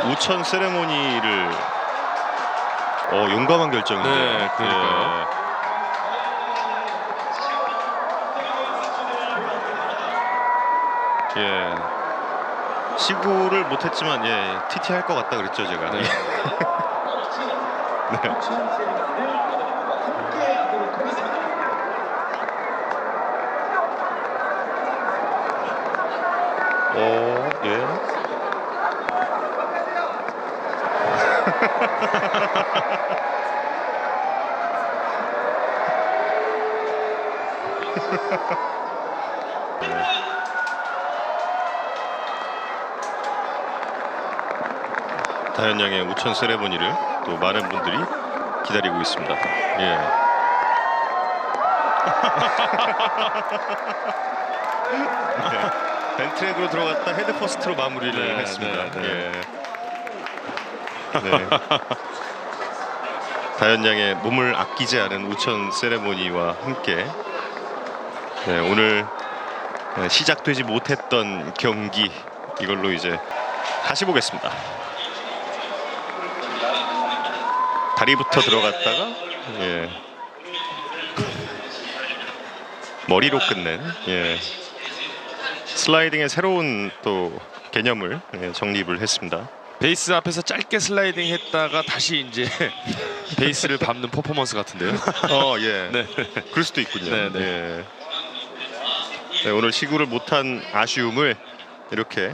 우천 세레모니를 어 용감한 결정인데요. 네, 그러니까요. 예. 예. 시구를 못했지만 예 TT 할 것 같다 그랬죠 제가. 네. 네. 오, 예. 다현 양의 우천 세레머니를 또 많은 분들이 기다리고 있습니다. 예. 네. 벤트랙으로 들어갔다 헤드 퍼스트로 마무리를 네, 했습니다. 네, 네. 예. 네. 다현 양의 몸을 아끼지 않은 우천 세레모니와 함께 네, 오늘 네, 시작되지 못했던 경기 이걸로 이제 다시 보겠습니다. 다리부터 들어갔다가 예. 머리로 끝낸 예. 슬라이딩의 새로운 또 개념을 예, 정립을 했습니다. 베이스 앞에서 짧게 슬라이딩 했다가 다시 이제 베이스를 밟는 퍼포먼스 같은데요. 어, 예. 네. 그럴 수도 있군요. 네, 네. 예. 네, 오늘 시구를 못한 아쉬움을 이렇게